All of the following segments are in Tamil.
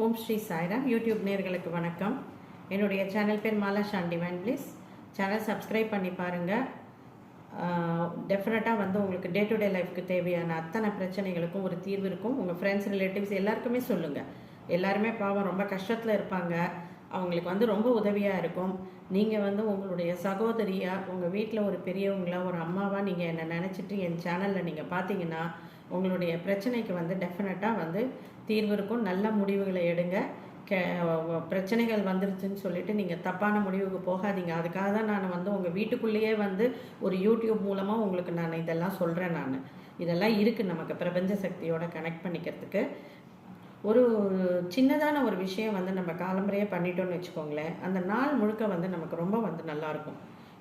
ஓம் ஸ்ரீ சாய்ராம். யூடியூப் நேர்களுக்கு வணக்கம். என்னுடைய சேனல் பேர் Mala Shan please channel subscribe பண்ணி பாருங்கள் டெஃபினட்டாக வந்து உங்களுக்கு டே டு டே லைஃப்க்கு தேவையான அத்தனை பிரச்சனைகளுக்கும் ஒரு தீர்வு இருக்கும். உங்கள் ஃப்ரெண்ட்ஸ் ரிலேட்டிவ்ஸ் எல்லாருக்குமே சொல்லுங்கள் எல்லாருமே பாவம் ரொம்ப கஷ்டத்தில் இருப்பாங்க. அவங்களுக்கு வந்து ரொம்ப உதவியாக இருக்கும். நீங்கள் வந்து உங்களுடைய சகோதரியாக உங்கள் வீட்டில் ஒரு பெரியவங்களா ஒரு அம்மாவாக நீங்கள் என்னை நினச்சிட்டு என் சேனலில் நீங்கள் பார்த்தீங்கன்னா உங்களுடைய பிரச்சனைக்கு வந்து டெஃபினட்டாக வந்து தீர்வு இருக்கும். நல்ல முடிவுகளை எடுங்க. கே பிரச்சனைகள் வந்துருச்சுன்னு சொல்லிட்டு நீங்கள் தப்பான முடிவுக்கு போகாதீங்க. அதுக்காக தான் நான் வந்து உங்கள் வீட்டுக்குள்ளேயே வந்து ஒரு யூடியூப் மூலமாக உங்களுக்கு நான் இதெல்லாம் சொல்கிறேன் நான். இதெல்லாம் இருக்குது நமக்கு பிரபஞ்ச சக்தியோட கனெக்ட் பண்ணிக்கிறதுக்கு. ஒரு சின்னதான ஒரு விஷயம் வந்து நம்ம காலம்பறையே பண்ணிட்டோம்னு வச்சுக்கோங்களேன். அந்த நாள் முழுக்க வந்து நமக்கு ரொம்ப வந்து நல்லாயிருக்கும்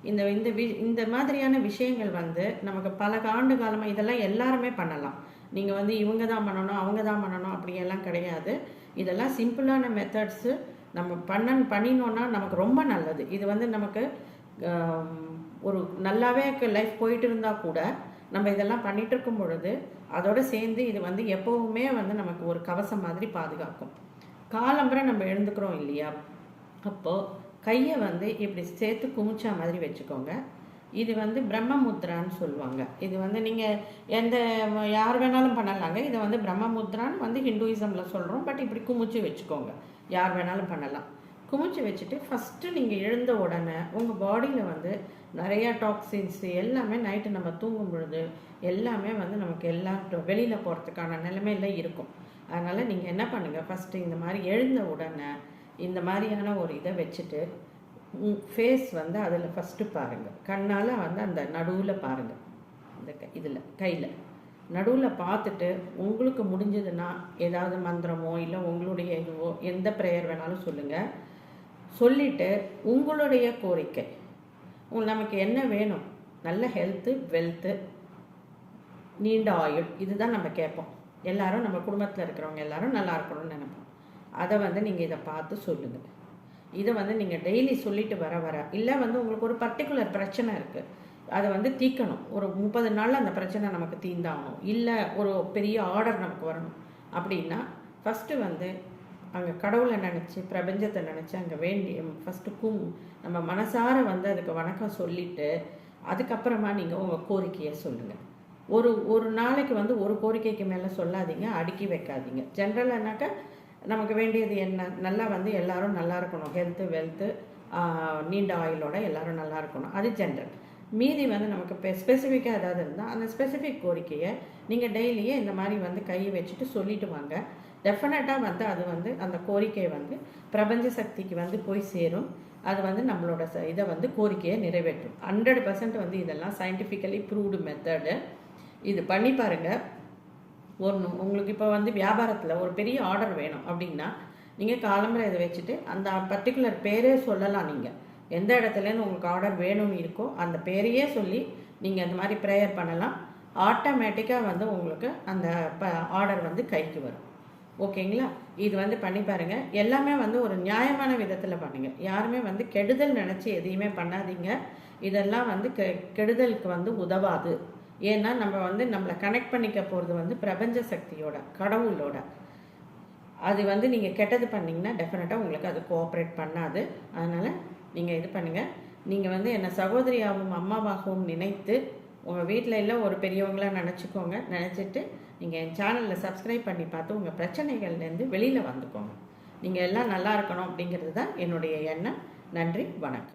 இந்த இந்த வி இந்த மாதிரியான விஷயங்கள் வந்து நமக்கு பல ஆண்டு காலமாக இதெல்லாம் எல்லாருமே பண்ணலாம். நீங்கள் வந்து இவங்க தான் பண்ணணும் அவங்க தான் பண்ணணும் அப்படியெல்லாம் கிடையாது. இதெல்லாம் சிம்பிளான மெத்தட்ஸு நம்ம பண்ண பண்ணினோன்னா நமக்கு ரொம்ப நல்லது. இது வந்து நமக்கு ஒரு நல்லாவே லைஃப் போயிட்டு இருந்தால் கூட நம்ம இதெல்லாம் பண்ணிகிட்ருக்கும் இருக்கும் பொழுது அதோடு சேர்ந்து இது வந்து எப்போவுமே வந்து நமக்கு ஒரு கவசம் மாதிரி பாதுகாக்கும். காலம்பரை நம்ம எழுந்துக்கிறோம் இல்லையா? அப்போது கையை வந்து இப்படி சேர்த்து குமிச்சா மாதிரி வச்சுக்கோங்க. இது வந்து பிரம்மமுத்ரான்னு சொல்லுவாங்க. இது வந்து நீங்கள் எந்த யார் வேணாலும் பண்ணலாங்க. இதை வந்து பிரம்மமுத்ரான்னு வந்து ஹிந்துயிசமில் சொல்கிறோம் பட் இப்படி குமிச்சு வச்சுக்கோங்க. யார் வேணாலும் பண்ணலாம். குமிச்சு வச்சுட்டு ஃபஸ்ட்டு நீங்கள் எழுந்த உடனே உங்கள் பாடியில் வந்து நிறையா டாக்ஸின்ஸ் எல்லாமே நைட்டு நம்ம தூங்கும் பொழுது எல்லாமே வந்து நமக்கு எல்லா வெளியில் போகிறதுக்கான நிலைமையில இருக்கும். அதனால் நீங்கள் என்ன பண்ணுங்கள் ஃபஸ்ட்டு இந்த மாதிரி எழுந்த உடனே இந்த மாதிரியான ஒரு இதை வச்சுட்டு ஃபேஸ் வந்து அதில் ஃபஸ்ட்டு பாருங்கள் கண்ணால் வந்து அந்த நடுவில் பாருங்கள் இந்த க இதில் கையில். நடுவில் பார்த்துட்டு உங்களுக்கு முடிஞ்சதுன்னா ஏதாவது மந்திரமோ இல்லை உங்களுடைய இதுவோ எந்த ப்ரேயர் வேணாலும் சொல்லுங்கள் சொல்லிவிட்டு உங்களுடைய கோரிக்கை. நமக்கு என்ன வேணும்? நல்ல ஹெல்த்து வெல்த்து நீண்ட ஆயுள். இதுதான் நம்ம கேட்போம். எல்லாரும் நம்ம குடும்பத்தில் இருக்கிறவங்க எல்லாரும் நல்லா இருக்கணும்னு நினைப்போம். அதை வந்து நீங்கள் இதை பார்த்து சொல்லுங்கள் இதை வந்து நீங்கள் டெய்லி சொல்லிட்டு வர வர. இல்லை வந்து உங்களுக்கு ஒரு பர்டிகுலர் பிரச்சனை இருக்குது அதை வந்து தீக்கணும் ஒரு முப்பது நாளில் அந்த பிரச்சனை நமக்கு தீந்தாகணும் இல்லை ஒரு பெரிய ஆர்டர் நமக்கு வரணும். அப்படின்னா ஃபஸ்ட்டு வந்து அங்கே கடவுளை நினச்சி பிரபஞ்சத்தை நினச்சி அங்கே வேண்டி ஃபஸ்ட்டு கும் நம்ம மனசார வந்து அதுக்கு வணக்கம் சொல்லிவிட்டு அதுக்கப்புறமா நீங்கள் உங்கள் கோரிக்கையை சொல்லுங்கள் ஒரு ஒரு நாளைக்கு வந்து ஒரு கோரிக்கைக்கு மேலே சொல்லாதீங்க அடுக்கி வைக்காதீங்க. ஜென்ரலானாக்கா நமக்கு வேண்டியது என்ன? நல்லா வந்து எல்லாரும் நல்லா இருக்கணும். ஹெல்த்து வெல்த்து நீண்ட ஆயிலோட எல்லாரும் நல்லா இருக்கணும். அது ஜென்ரல் மீதி வந்து நமக்கு இப்போ ஸ்பெசிஃபிக்காக ஏதாவது இருந்தால் அந்த ஸ்பெசிஃபிக் கோரிக்கையை நீங்கள் டெய்லியே இந்த மாதிரி வந்து கையை வச்சுட்டு சொல்லிட்டு வாங்க. டெஃபினட்டாக வந்து அது வந்து அந்த கோரிக்கை வந்து பிரபஞ்ச சக்திக்கு வந்து போய் சேரும். அது வந்து நம்மளோட ச இதை வந்து கோரிக்கையை நிறைவேற்றும். ஹண்ட்ரட் பர்சன்ட் வந்து இதெல்லாம் சயின்டிஃபிக்கலி ப்ரூவ்டு மெத்தடு இது பண்ணி பாருங்கள் ஒன்று உங்களுக்கு இப்போ வந்து வியாபாரத்தில் ஒரு பெரிய ஆர்டர் வேணும் அப்படின்னா நீங்கள் காலம்பரை இதை வச்சுட்டு அந்த பர்டிகுலர் பேரே சொல்லலாம் நீங்கள் எந்த இடத்துலன்னு உங்களுக்கு ஆர்டர் வேணும்னு இருக்கோ அந்த பேரையே சொல்லி நீங்கள் அந்த மாதிரி ப்ரேயர் பண்ணலாம். ஆட்டோமேட்டிக்காக வந்து உங்களுக்கு அந்த ப ஆர்டர் வந்து கைக்கு வரும். ஓகேங்களா? இது வந்து பண்ணி பாருங்கள் எல்லாமே வந்து ஒரு நியாயமான விதத்தில் பண்ணுங்கள் யாருமே வந்து கெடுதல் நினச்சி எதையுமே பண்ணாதீங்க. இதெல்லாம் வந்து கெ கெடுதலுக்கு வந்து உதவாது. ஏன்னா நம்ம வந்து நம்மளை கனெக்ட் பண்ணிக்க போகிறது வந்து பிரபஞ்ச சக்தியோட கடவுளோட. அது வந்து நீங்கள் கெட்டது பண்ணிங்கன்னா டெஃபினட்டாக உங்களுக்கு அது கோஆப்ரேட் பண்ணாது. அதனால் நீங்கள் இது பண்ணுங்கள் நீங்கள் வந்து என்னை சகோதரியாகவும் அம்மாவாகவும் நினைத்து உங்கள் வீட்டில் எல்லாம் ஒரு பெரியவங்களாக நினச்சிக்கோங்க. நினச்சிட்டு நீங்கள் என் சேனலில் சப்ஸ்கிரைப் பண்ணி பார்த்து உங்கள் பிரச்சனைகள்லேருந்து வெளியில் வந்துக்கோங்க. நீங்கள் எல்லாம் நல்லா இருக்கணும் அப்படிங்கிறது தான் என்னுடைய எண்ணம். நன்றி வணக்கம்.